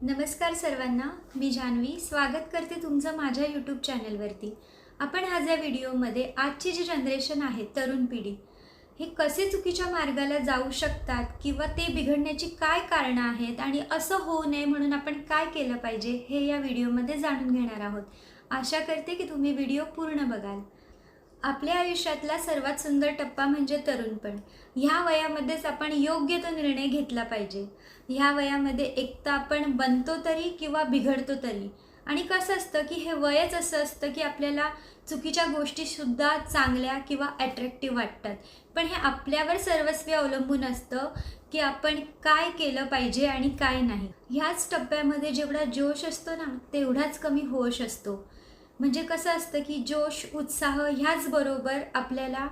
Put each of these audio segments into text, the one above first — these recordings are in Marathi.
नमस्कार सर्वांना मी जान्हवी स्वागत करते तुमचं माझ्या यूट्यूब चॅनलवरती आपण आज या व्हिडिओमध्ये आजची जी जनरेशन आहे तरुण पिढी हे कसे चुकीच्या मार्गाला जाऊ शकतात किंवा ते बिघडण्याची काय कारणं आहेत आणि असं होऊ नये म्हणून आपण काय केलं पाहिजे हे या व्हिडिओमध्ये जाणून घेणार आहोत. आशा करते की तुम्ही व्हिडिओ पूर्ण बघाल. आपल्या आयुष्यातला सर्वात सुंदर टप्पा म्हणजे तरुणपण ह्या वयामध्येच आपण योग्य तो निर्णय घेतला पाहिजे. ह्या वयामध्ये एक तर आपण बनतो तरी किंवा बिघडतो तरी. आणि कसं असतं की हे वयच असं असतं की आपल्याला चुकीच्या गोष्टीसुद्धा चांगल्या किंवा अट्रॅक्टिव्ह वाटतात. पण हे आपल्यावर सर्वस्वी अवलंबून असतं की आपण काय केलं पाहिजे आणि काय नाही. ह्याच टप्प्यामध्ये जेवढा जोश असतो ना तेवढाच कमी होश असतो. म्हणजे कसं असतं की जोश उत्साह ह्याचबरोबर आपल्याला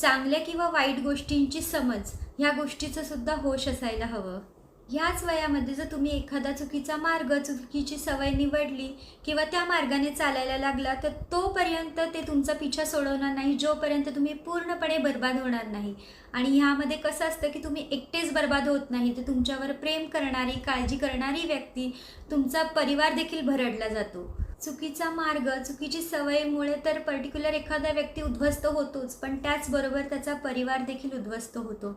चांगल्या किंवा वाईट गोष्टींची समज ह्या गोष्टीचं सुद्धा होश असायला हवं. ह्याच वयामध्ये जर तुम्ही एखादा चुकीचा मार्ग चुकीची सवय निवडली किंवा त्या मार्गाने चालायला लागला तर तोपर्यंत ते तुमचा पिछा सोडवणार नाही जोपर्यंत तुम्ही पूर्णपणे बर्बाद होणार नाही. आणि ह्यामध्ये कसं असतं की तुम्ही एकटेच बर्बाद होत नाही तर तुमच्यावर प्रेम करणारी काळजी करणारी व्यक्ती तुमचा परिवार देखील भरडला जातो. चुकीचा मार्ग चुकीची सवयीमुळे तर पर्टिक्युलर एखादा व्यक्ती उद्ध्वस्त होतोच पण त्याचबरोबर त्याचा परिवार देखील उद्ध्वस्त होतो.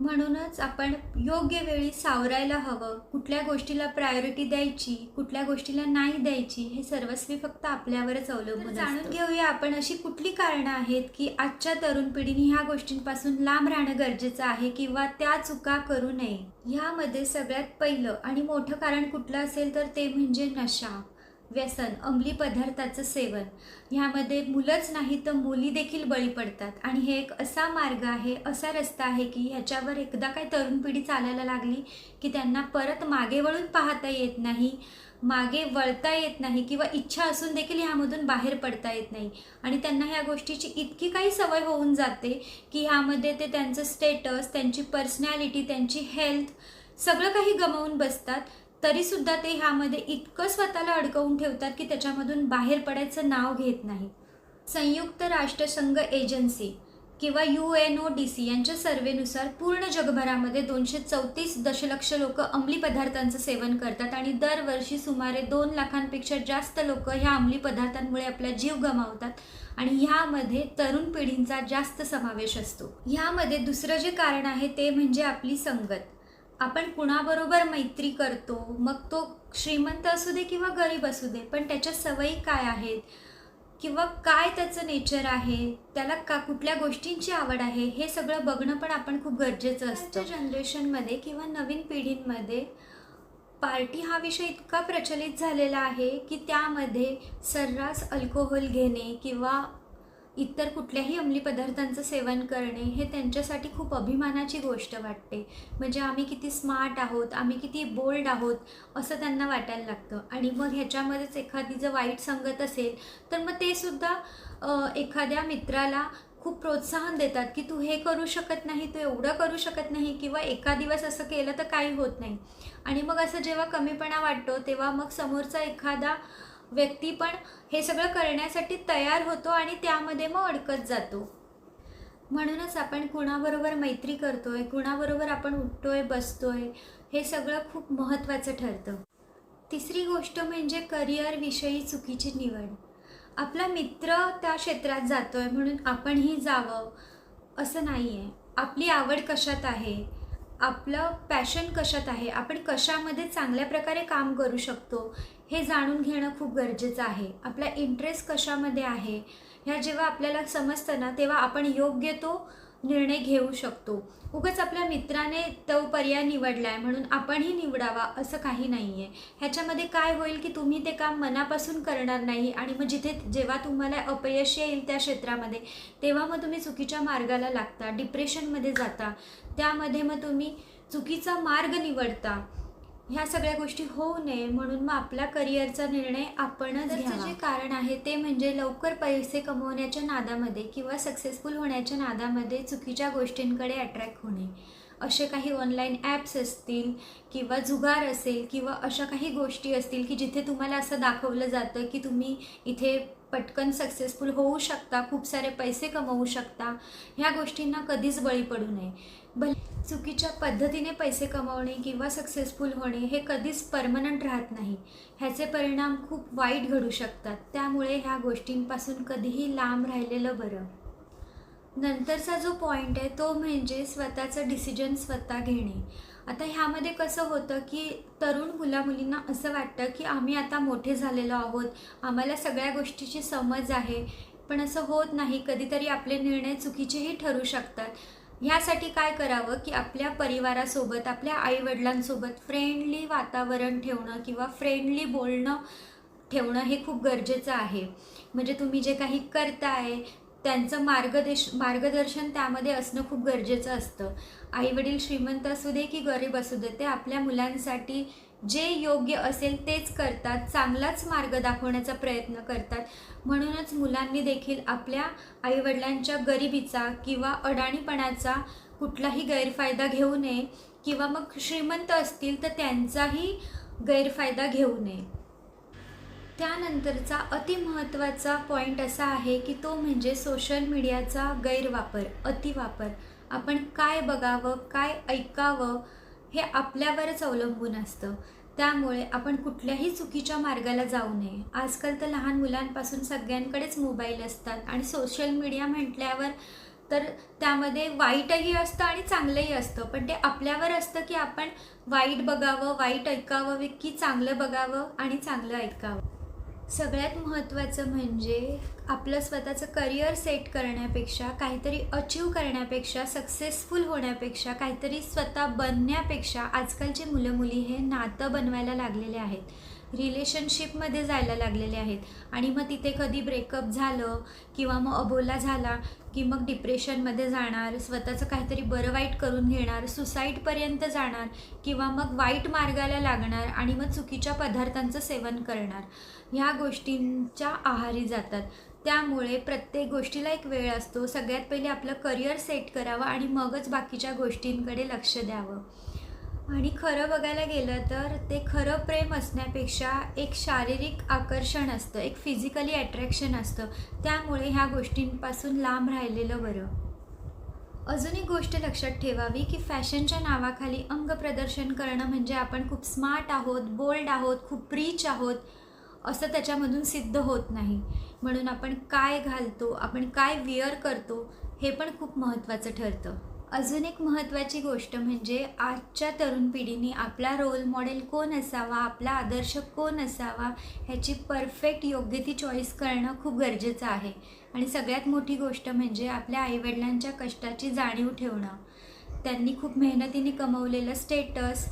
म्हणूनच आपण योग्य वेळी सावरायला हवं कुठल्या गोष्टीला प्रायोरिटी द्यायची कुठल्या गोष्टीला नाही द्यायची हे सर्वस्वी फक्त आपल्यावरच अवलंबून जाणून घेऊया आपण अशी कुठली कारणं आहेत की आजच्या तरुण पिढीने ह्या गोष्टींपासून लांब राहणं गरजेचं आहे किंवा त्या चुका करू नये? ह्यामध्ये सगळ्यात पहिलं आणि मोठं कारण कुठलं असेल तर ते म्हणजे नशा. व्यसन अंमली पदार्थाचं सेवन. ह्यामध्ये मुलंच नाही तर मुली देखील बळी पडतात. आणि हे एक असा मार्ग आहे असा रस्ता आहे की ह्याच्यावर एकदा काय तरुण पिढी चालायला लागली की त्यांना परत मागे वळून पाहता येत नाही मागे वळता येत नाही किंवा इच्छा असून देखील ह्यामधून बाहेर पडता येत नाही. आणि त्यांना ह्या गोष्टीची इतकी काही सवय होऊन जाते की ह्यामध्ये ते त्यांचं स्टेटस त्यांची पर्सनॅलिटी त्यांची हेल्थ सगळं काही गमावून बसतात. तरीसुद्धा ते ह्यामध्ये इतकं स्वतःला अडकवून ठेवतात की त्याच्यामधून बाहेर पडायचं नाव घेत नाही. संयुक्त राष्ट्रसंघ एजन्सी किंवा U N O D C यांच्या सर्वेनुसार पूर्ण जगभरामध्ये दोनशे चौतीस दशलक्ष लोक अंमली पदार्थांचं सेवन करतात आणि दरवर्षी सुमारे दोन लाखांपेक्षा जास्त लोक ह्या अंमली पदार्थांमुळे आपला जीव गमावतात आणि ह्यामध्ये तरुण पिढींचा जास्त समावेश असतो. ह्यामध्ये दुसरं जे कारण आहे ते म्हणजे आपली संगत. आपण कुणाबरोबर मैत्री करतो मग तो श्रीमंत असू दे किंवा गरीब असू दे पण त्याच्या सवयी काय आहेत? किंवा काय त्याचं नेचर आहे? त्याला का कुठल्या गोष्टींची आवड आहे? हे सगळं बघणं पण आपण खूप गरजेचं असतं. जनरेशनमध्ये किंवा नवीन पिढींमध्ये पार्टी हा विषय इतका प्रचलित झालेला आहे की त्यामध्ये सर्रास अल्कोहोल घेणे किंवा इतर कुठल्याही अंमली पदार्थांचं सेवन करणे हे त्यांच्यासाठी खूप अभिमानाची गोष्ट वाटते. म्हणजे आम्ही किती स्मार्ट आहोत आम्ही किती बोल्ड आहोत असं त्यांना वाटायला लागतं. आणि मग ह्याच्यामध्येच एखादी जर वाईट संगत असेल तर मग ते सुद्धा एखाद्या मित्राला खूप प्रोत्साहन देतात की तू हे करू शकत नाही तू एवढं करू शकत नाही किंवा एका दिवस असं केलं तर काही होत नाही. आणि मग असं जेव्हा कमीपणा वाटतो तेव्हा मग समोरचा एखादा व्यक्ती पण हे सगळं करण्यासाठी तयार होतो आणि त्यामध्ये मग अडकत जातो. म्हणूनच आपण कुणाबरोबर मैत्री करतोय कुणाबरोबर आपण उठतोय बसतोय हे सगळं खूप महत्त्वाचं ठरतं. तिसरी गोष्ट म्हणजे करिअरविषयी चुकीची निवड. आपला मित्र त्या क्षेत्रात जातोय म्हणून आपणही जावं असं नाही आहे आपली आवड कशात आहे? आपलं पॅशन कशात आहे? आपण कशामध्ये चांगल्या प्रकारे काम करू शकतो? हे जाणून घेणं खूप गरजेचं आहे. आपला इंटरेस्ट कशामध्ये आहे? ह्या जेव्हा आपल्याला समजतं ना तेव्हा आपण योग्य तो निर्णय घेऊ शकतो. उगाच आपल्या मित्राने तो पर्याय निवडला आहे म्हणून आपणही निवडावा असं काही नाही आहे ह्याच्यामध्ये काय होईल की तुम्ही ते काम मनापासून करणार नाही आणि मग जिथे जेव्हा तुम्हाला अपयश येईल त्या क्षेत्रामध्ये तेव्हा मग तुम्ही चुकीच्या मार्गाला लागता डिप्रेशनमध्ये जाता. त्यामध्ये मग तुम्ही चुकीचा मार्ग निवडता. ह्या सगळ्या गोष्टी होऊ नये म्हणून मग आपला करिअरचा निर्णय आपणच जे कारण आहे ते म्हणजे लवकर पैसे कमवण्याच्या नादामध्ये किंवा सक्सेसफुल होण्याच्या नादामध्ये चुकीच्या गोष्टींकडे अट्रॅक्ट होणे. असे काही ऑनलाईन ॲप्स असतील किंवा जुगार असेल किंवा अशा काही गोष्टी असतील की जिथे तुम्हाला असं दाखवलं जातं की तुम्ही इथे पटकन सक्सेसफुल होऊ शकता खूप सारे पैसे कमवू शकता ह्या गोष्टींना कधीच बळी पडू नये. भले चुकीच्या पद्धतीने पैसे कमावणे किंवा सक्सेसफुल होणे हे कधीच परमनंट राहत नाही. ह्याचे परिणाम खूप वाईट घडू शकतात. त्यामुळे ह्या गोष्टींपासून कधीही लांब राहिलेलं बरं. नंतरचा जो पॉईंट आहे तो म्हणजे स्वतःचं डिसिजन स्वतः घेणे. आता ह्यामध्ये कसं होतं की तरुण मुलामुलींना असं वाटतं की आम्ही आता मोठे झालेलो आहोत. आम्हाला सगळ्या गोष्टीची समज आहे. पण असं होत नाही. कधीतरी आपले निर्णय चुकीचेही ठरू शकतात. ह्यासाठी काय करावं की आपल्या परिवारासोबत आपल्या आईवडिलांसोबत फ्रेंडली वातावरण ठेवणं किंवा फ्रेंडली बोलणं ठेवणं हे खूप गरजेचं आहे. म्हणजे तुम्ही जे काही करताय त्यांचं मार्गदेश मार्गदर्शन त्यामध्ये असणं खूप गरजेचं असतं. आईवडील श्रीमंत असू दे की गरीब असू दे ते आपल्या मुलांसाठी जे योग्य असेल तेच करतात चांगलाच मार्ग दाखवण्याचा प्रयत्न करतात. म्हणूनच मुलांनी देखील आपल्या आईवडिलांच्या गरिबीचा किंवा अडाणीपणाचा कुठलाही गैरफायदा घेऊ नये किंवा मग श्रीमंत असतील तर त्यांचाही गैरफायदा घेऊ नये. त्यानंतरचा अतिमहत्त्वाचा पॉईंट असा आहे की तो म्हणजे सोशल मीडियाचा गैरवापर अतिवापर. आपण काय बघावं काय ऐकावं हे आपल्यावरच अवलंबून असतं. त्यामुळे आपण कुठल्याही चुकीच्या मार्गाला जाऊ नये. आजकाल तर लहान मुलांपासून सगळ्यांकडेच मोबाईल असतात आणि सोशल मीडिया म्हटल्यावर तर त्यामध्ये वाईटही असतं आणि चांगलंही असतं. पण ते आपल्यावर असतं की आपण वाईट बघावं वाईट ऐकावं की चांगलं बघावं आणि चांगलं ऐकावं. सगळ्यात महत्त्वाचं म्हणजे आपलं स्वतःचं करिअर सेट करण्यापेक्षा काहीतरी अचीव करण्यापेक्षा सक्सेसफुल होण्यापेक्षा काहीतरी स्वतः बनण्यापेक्षा आजकालची मुलं मुली हे नातं बनवायला लागलेले आहेत. रिलेशनशिपमध्ये जायला लागलेले आहेत. आणि मग तिथे कधी ब्रेकअप झालं किंवा मग अबोला झाला की मग डिप्रेशनमध्ये जाणार स्वतःचं काहीतरी बरं वाईट करून घेणार सुसाईडपर्यंत जाणार किंवा मग वाईट मार्गाला लागणार आणि मग चुकीच्या पदार्थांचं सेवन करणार. ह्या गोष्टींच्या आहारी जातात. त्यामुळे प्रत्येक गोष्टीला एक वेळ असतो. सगळ्यात पहिले आपलं करिअर सेट करावं आणि मगच बाकीच्या गोष्टींकडे लक्ष द्यावं. आणि खरं बघायला गेलं तर ते खरं प्रेम असण्यापेक्षा एक शारीरिक आकर्षण असतं एक फिजिकली अट्रॅक्शन असतं. त्यामुळे ह्या गोष्टींपासून लांब राहिलेलं बरं. अजून एक गोष्ट लक्षात ठेवावी की फॅशनच्या नावाखाली अंग प्रदर्शन करणं म्हणजे आपण खूप स्मार्ट आहोत बोल्ड आहोत खूप रिच आहोत असं त्याच्यामधून सिद्ध होत नाही. म्हणून आपण काय घालतो आपण काय विअर करतो हे पण खूप महत्त्वाचं ठरतं. अजून एक महत्त्वाची गोष्ट म्हणजे आजच्या तरुण पिढीने आपला रोल मॉडेल कोण असावा आपला आदर्श कोण असावा ह्याची परफेक्ट योग्य ती चॉईस करणं खूप गरजेचं आहे. आणि सगळ्यात मोठी गोष्ट म्हणजे आपल्या आईवडिलांच्या कष्टाची जाणीव ठेवणं. त्यांनी खूप मेहनतीने कमवलेलं स्टेटस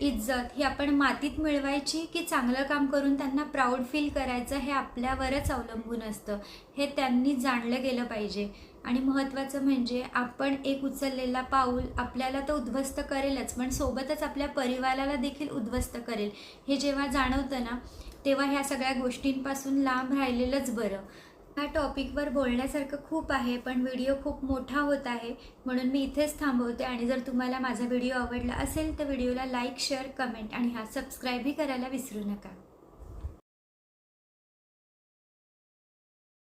इज्जत ही आपण मातीत मिळवायची की चांगलं काम करून त्यांना प्राऊड फील करायचं हे आपल्यावरच अवलंबून असतं. हे त्यांनी जाणलं गेलं पाहिजे. आणि महत्त्वाचं म्हणजे आपण एक उचललेला पाऊल आपल्याला तर उद्ध्वस्त करेलच. पण सोबतच आपल्या परिवाराला देखील उद्ध्वस्त करेल. हे जेव्हा जाणवतं ना तेव्हा ह्या सगळ्या गोष्टींपासून लांब राहिलेलंच बरं. ह्या टॉपिकवर बोलण्यासारखं खूप आहे पण व्हिडिओ खूप मोठा होत आहे म्हणून मी इथेच थांबवते. आणि जर तुम्हाला माझा व्हिडिओ आवडला असेल तर व्हिडिओला लाईक शेअर कमेंट आणि हा सबस्क्राईबही करायला विसरू नका.